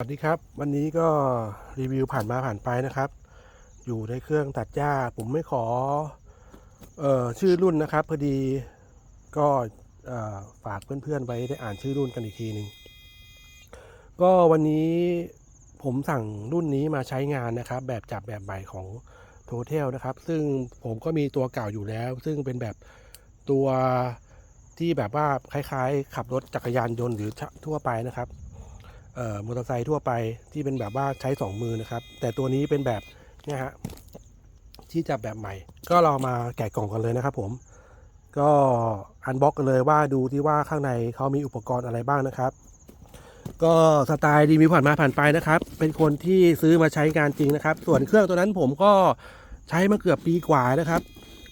สวัสดีครับ วันนี้ก็รีวิวผ่านมาผ่านไปนะครับ อยู่ในเครื่องตัดหญ้า ผมไม่ขอเออชื่อรุ่นนะครับ พอดีก็ฝากเพื่อนๆไว้ได้อ่านชื่อรุ่นกันอีกทีหนึ่งก็วันนี้ผมสั่งรุ่นนี้มาใช้งานนะครับ แบบจับแบบใหม่ของโทเทลนะครับ ซึ่งผมก็มีตัวเก่าอยู่แล้ว ซึ่งเป็นแบบตัวที่แบบว่าคล้ายๆ ขับรถจักรยานยนต์หรือทั่วไปนะครับ มอเตอร์ไซค์ทั่วไปที่เป็นแบบว่าใช้สองมือนะครับ แต่ตัวนี้เป็นแบบเนี่ยฮะที่จับแบบใหม่ ก็เรามาแกะกล่องกันเลยนะครับ ผม ก็อันบ็อกกันเลยว่าดูที่ว่าข้างในเขามีอุปกรณ์อะไรบ้างนะครับ ก็สไตล์ดีมีผ่านมาผ่านไปนะครับ เป็นคนที่ซื้อมาใช้งานจริงนะครับ ส่วนเครื่องตัวนั้นผมก็ใช้มาเกือบปีกว่านะครับ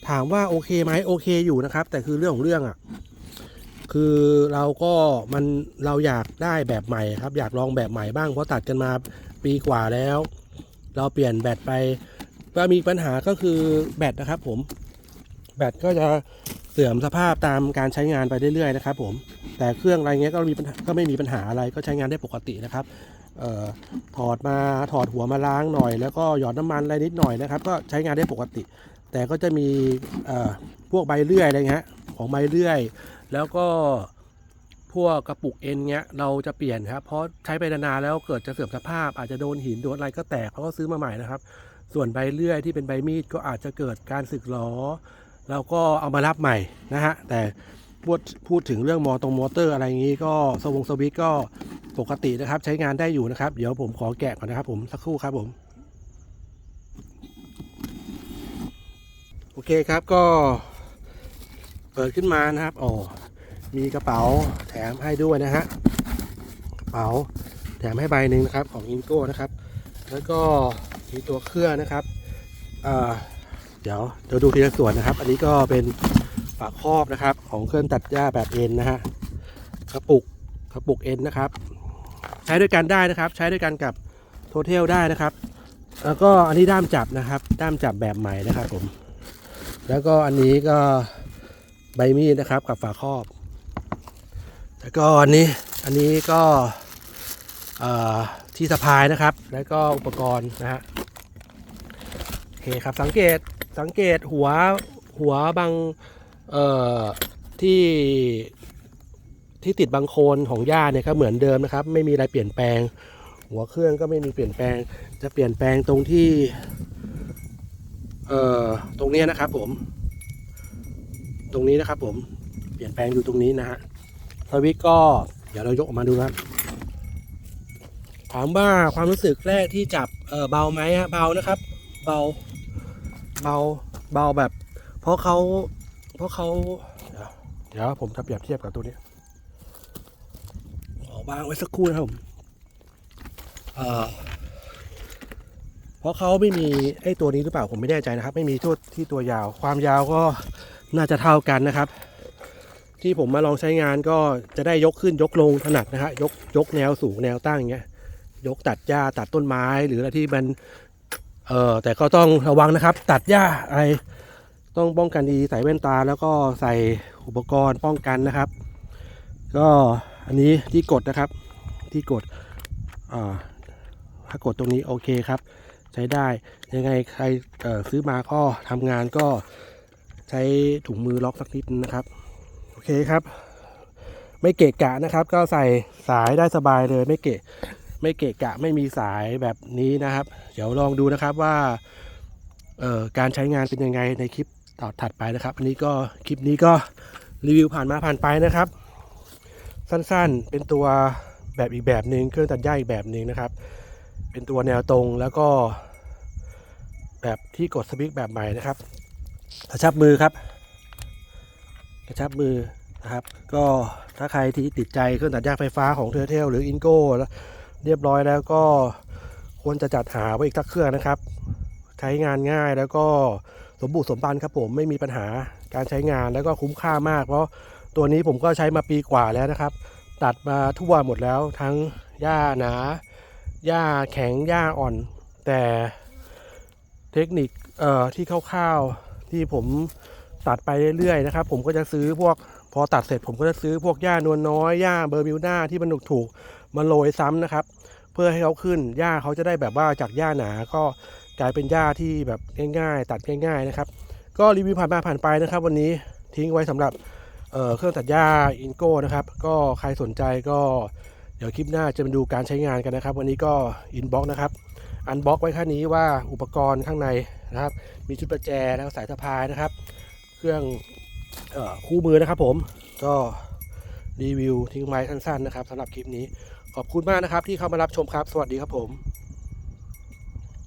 ถามว่าโอเคไหมโอเคอยู่นะครับ แต่คือเรื่องของเรื่องอะ คือเราก็มันเราอยากได้แบบใหม่ครับ อยากลองแบบใหม่บ้างเพราะตัดกันมาปีกว่าแล้ว เราเปลี่ยนแบตไปก็มีปัญหาก็คือแบตนะครับ ผม แบตก็จะเสื่อมสภาพตามการใช้งานไปเรื่อยๆนะครับ ผม แต่เครื่องอะไรเงี้ยก็มีก็ไม่มีปัญหาอะไรก็ใช้งานได้ปกตินะครับออถอดมาถอดหัวมาล้างหน่อย แล้วก็หยอดน้ำมันอะไรนิดหน่อยนะครับ ก็ใช้งานได้ปกติ แต่ก็จะมีพวกใบเลื่อยอะไรเงี้ยของใบเลื่อย แล้วก็พวกกระปุกเอ็นเงี้ยเราจะเปลี่ยนครับเพราะใช้ไปนานๆแล้วเกิดจะเสื่อมสภาพ อาจจะโดนหินโดนอะไรก็แตกเขาก็ซื้อมาใหม่นะครับ ส่วนใบเลื่อยที่เป็นใบมีดก็อาจจะเกิดการสึกหรอเราก็เอามารับใหม่นะฮะแต่พูดพูดถึงเรื่องมอตรงมอเตอร์อะไรอย่างนี้ก็สวงสวิตก็ปกตินะครับ ใช้งานได้อยู่นะครับ เดี๋ยวผมขอแกะก่อนนะครับ ผมสักครู่ครับผม โอเคครับก็ เปิดขึ้นมานะครับโอ๋อมีกระเป๋าแถมให้ด้วยนะฮะกระเป๋าแถมให้ใบหนึ่งนะครับของอินโก้นะครับ แล้วก็มีตัวเครื่องนะครับอ่าเดี๋ยวเดี๋ยวดูทีละส่วนนะครับ อันนี้ก็เป็นฝาครอบนะครับ ของเครื่องตัดหญ้าแบบเอ็นนะฮะกระปุกกระปุกเอ็นนะครับ ใช้ด้วยกันได้นะครับ ใช้ด้วยกันกับโทเทลได้นะครับ แล้วก็อันนี้ด้ามจับนะครับ ด้ามจับแบบใหม่นะครับผม แล้วก็อันนี้ก็ ใบมีดนะครับกับฝาครอบ แล้วก็อันนี้อันนี้ก็ที่สะพายนะครับ แล้วก็อุปกรณ์นะฮะโอเคครับสังเกตสังเกตหัวหัวบางที่ที่ติดบางโคนของหญ้าเนี่ยก็เหมือนเดิมนะครับ ไม่มีอะไรเปลี่ยนแปลง หัวเครื่องก็ไม่มีเปลี่ยนแปลง จะเปลี่ยนแปลงตรงที่ตรงนี้นะครับผม ตรงนี้นะครับ ผมเปลี่ยนแปลงอยู่ตรงนี้นะฮะสวิตก็เดี๋ยวเรายกออกมาดูครับ ถามว่าความรู้สึกแรกที่จับเออเบาไหมฮะเบานะครับ เบาเบาเบาแบบ เพราะเขาเพราะเขาเดี๋ยวผมจะเปรียบเทียบกับตัวนี้ขอวางไว้สักครู่นะครับผมเออเพราะเขาไม่มีไอ้ตัวนี้หรือเปล่าผมไม่แน่ใจนะครับ ไม่มีที่ที่ตัวยาว ความยาวก็ น่าจะเท่ากันนะครับ ที่ผมมาลองใช้งานก็จะได้ยกขึ้นยกลงถนัดนะฮะยกยกแนวสูงแนวตั้งอย่างเงี้ยยกตัดหญ้าตัดต้นไม้หรืออะไรที่มันเออแต่ก็ต้องระวังนะครับ ตัดหญ้าอะไรต้องป้องกันดีใส่แว่นตาแล้วก็ใส่อุปกรณ์ป้องกันนะครับ ก็อันนี้ที่กดนะครับ ที่กดอ่าถ้ากดตรงนี้โอเคครับ ใช้ได้ยังไงใครเออซื้อมาก็ทำงานก็ ใช้ถุงมือล็อกสักนิดนะครับ โอเคครับ ไม่เกะกะนะครับ ก็ใส่สายได้สบายเลยไม่เกะไม่เกะกะไม่มีสายแบบนี้นะครับ เดี๋ยวลองดูนะครับว่าเอ่อการใช้งานเป็นยังไงในคลิปต่อถัดไปนะครับ อันนี้ก็คลิปนี้ก็รีวิวผ่านมาผ่านไปนะครับ สั้นๆเป็นตัวแบบอีกแบบหนึ่งเครื่องตัดหญ้าอีกแบบหนึ่งนะครับ เป็นตัวแนวตรงแล้วก็ แบบที่กดสวิตช์แบบใหม่นะครับ กระชับมือครับ กระชับมือนะครับ ก็ถ้าใครที่ติดใจเครื่องตัดหญ้าไฟฟ้าของเทอร์เทลหรืออินโก้เรียบร้อยแล้วก็ควรจะจัดหาไว้อีกสักเครื่องนะครับ ใช้งานง่ายแล้วก็สมบูรณ์สมบันครับผมไม่มีปัญหาการใช้งานแล้วก็คุ้มค่ามาก เพราะตัวนี้ผมก็ใช้มาปีกว่าแล้วนะครับ ตัดมาทั่วหมดแล้วทั้งหญ้าหนาหญ้าแข็งหญ้าอ่อน แต่เทคนิคที่คร่าวๆ ที่ผมตัดไปเรื่อยๆนะครับ ผมก็จะซื้อพวกพอตัดเสร็จ ผมก็จะซื้อพวกหญ้านวลน้อยหญ้าเบอร์มิวนาที่มันถูกๆมาโรยซ้ำนะครับ เพื่อให้เขาขึ้นหญ้าเขาจะได้แบบว่าจากหญ้าหนาก็กลายเป็นหญ้าที่แบบง่ายๆ ตัดง่าย ๆนะครับ ก็รีวิวผ่านมาผ่านไปนะครับ วันนี้ทิ้งไว้สำหรับเเครื่องตัดหญ้าอินโก้นะครับ ก็ใครสนใจก็เดี๋ยวคลิปหน้าจะมาดูการใช้งานกันนะครับ วันนี้ก็อินบ็อกนะครับ อันบ็อกไว้แค่นี้ว่าอุปกรณ์ข้างใน นะครับ มีชุดประแจแล้วก็สายสะพายนะครับ เครื่องอคู่มือนะครับผมก็รีวิวทิ้งไว้สั้นๆนะครับสำหรับคลิปนี้ขอบคุณมากนะครับที่เข้ามารับชมครับ สวัสดีครับผม